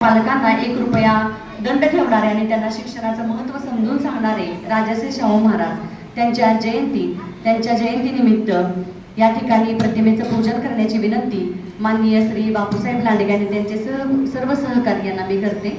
पालकांना एक रुपया दंड ठेवणारे आणि त्यांना शिक्षणाचं महत्त्व समजून सांगणारे राजाश्री शाहू महाराज त्यांच्या जयंती त्यांच्या जयंतीनिमित्त या ठिकाणी प्रतिमेचं पूजन करण्याची विनंती माननीय श्री बापूसाहेब लांडगे आणि त्यांचे सर्व सर्व सहकारी यांना मी करते.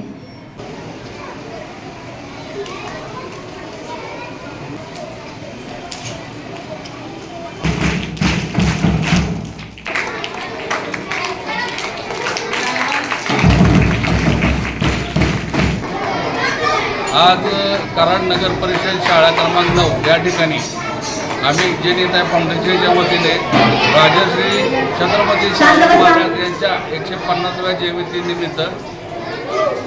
आज कराड नगर परिषद शाळा क्रमांक नऊ या ठिकाणी आम्ही जे नेता फाउंडेशनच्या वतीने राजश्री छत्रपती शाहू महाराज यांच्या एकशे पन्नासाव्या जयंतीनिमित्त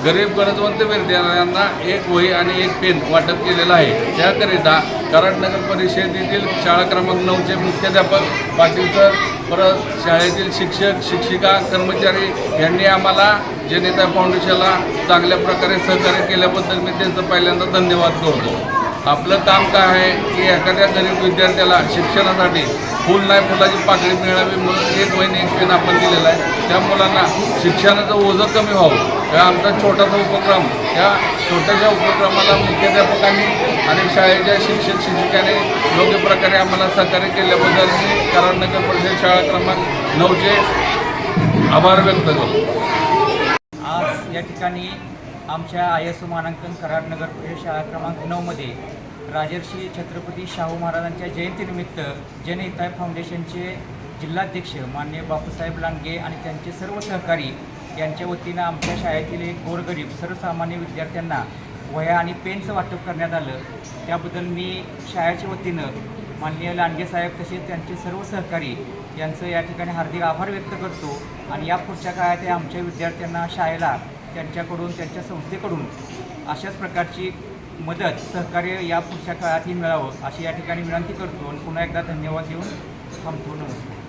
गरीब गरजवंत विद्यार्थ्यांना एक वही आणि एक पेन वाटप केलेलं आहे. त्याकरिता कराड नगर परिषदेतील शाळा क्रमांक नऊचे मुख्याध्यापक पाटील सर परत शाळेतील शिक्षक शिक्षिका कर्मचारी यांनी आम्हाला जनता फाउंडेशनला चांगल्या प्रकारे सहकार्य केल्याबद्दल मी त्यांचं पहिल्यांदा धन्यवाद करतो. आपलं काम काय आहे की एखाद्या गरीब विद्यार्थ्याला शिक्षणासाठी फुल नाही फुलाची पाकळी मिळावी म्हणून एक महिने एक पेन आपण दिलेला आहे. त्या मुलांना शिक्षणाचं ओझं कमी व्हावं. हा आमचा छोटासा उपक्रम. या छोट्याशा उपक्रमाला मुख्याध्यापकांनी आणि शाळेच्या शिक्षक शिक्षिकाने योग्य प्रकारे आम्हाला सहकार्य केल्याबद्दल मी कराड नगर परिषद शाळा क्रमांक नऊचे आभार व्यक्त करतो. आज या ठिकाणी आमच्या आय एस ओ मानांकन कराड नगर परिषद शाळा क्रमांक नऊमध्ये राजर्षी छत्रपती शाहू महाराजांच्या जयंतीनिमित्त जनहिताय फाउंडेशनचे जिल्हाध्यक्ष माननीय बापूसाहेब लांडगे आणि त्यांचे सर्व सहकारी यांच्या वतीनं आमच्या शाळेतील एक गोरगरीब सर्वसामान्य विद्यार्थ्यांना वह्या आणि पेनचं वाटप करण्यात आलं. त्याबद्दल मी शाळेच्या वतीनं माननीय लांडगे साहेब तसेच त्यांचे सर्व सहकारी यांचं या ठिकाणी हार्दिक आभार व्यक्त करतो आणि या पुढच्या काळात या आमच्या विद्यार्थ्यांना शाळेला त्यांच्याकडून त्यांच्या संस्थेकडून अशाच प्रकारची मदत सहकार्य या पुढच्या काळातही मिळावं अशी या ठिकाणी विनंती करतो. आणि पुन्हा एकदा धन्यवाद देऊन थांबतो. नमस्कार.